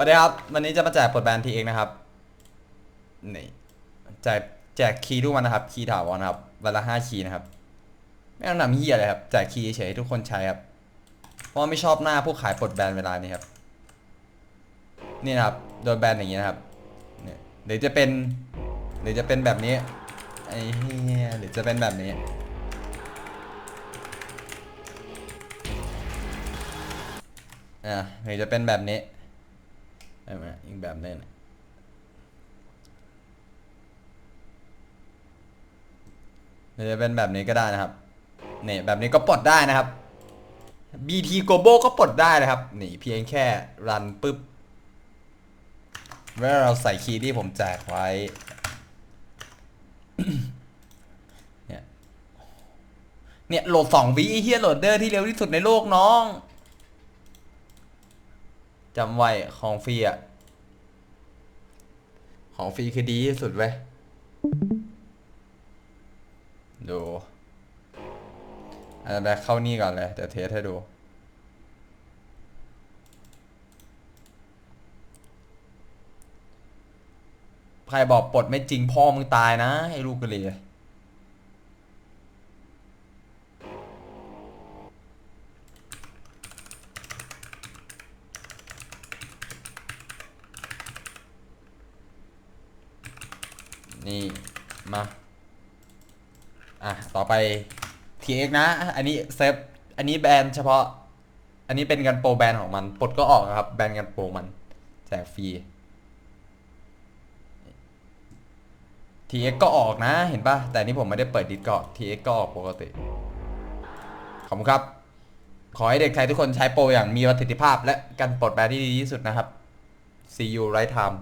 สวัสดีครับ วันนี้จะมาแจกปลดแบนทีเองนะครับนี่แจกแจกคีย์ทุกวันนะครับ คีย์ถาวรนะครับวันละห้าคีย์นะครับ ไม่ต้องนำเฮียเลยครับแจกคีย์เฉยทุกคนใช้ครับ เพราะไม่ชอบหน้าผู้ขายปลดแบนเวลานี้ครับ นี่นะครับ โดนแบนอย่างนี้นะครับเนี่ยหรือจะเป็นหรือจะเป็นแบบนี้ไอ้เฮียหรือจะเป็นแบบนี้อ่าหรือจะเป็นแบบนี้ ใช่ไหมอีกแบบหนึงหรือจะเป็นแบบนี้ก็ได้นะครับนี่แบบนี้ก็ปลดได้นะครับ BT g o b o ก็ปลดได้นะครับ นี่เพียงแค่รันปุ๊บเมื่อเราใส่คีย์ที่ผมแจกไว้เนี่ยเนี่ยโหลดสองวิเฮียโหลดเดอร์ที่เร็วที่สุดในโลกน้อง จำไว้ของฟรีอะ ของฟรีคือดีที่สุดเว้ยดูอันแรกเข้านี่ก่อนเลยเดี๋ยวเทสให้ดู ใครบอกปลดไม่จริงพ่อมึงตายนะ ให้ลูกกันเลย นี่มาอะต่อไป TX นะ อันนี้เซฟอันนี้แบรนด์เฉพาะ อันนี้เป็นกันโปรแบรนด์ของมันปลดก็ออกนะครับ แบรนด์กันโปรมันแจกฟรี TX ก็ออกนะเห็นปะแต่นี่ผมไม่ได้เปิดดิสก็ TX ก็ออกปกติ ขอบคุณครับ ขอให้เด็กไทยทุกคนใช้โปรอย่างมีประสิทธิภาพและกันปลดแบรนด์ที่ดีที่สุดนะครับ See you right time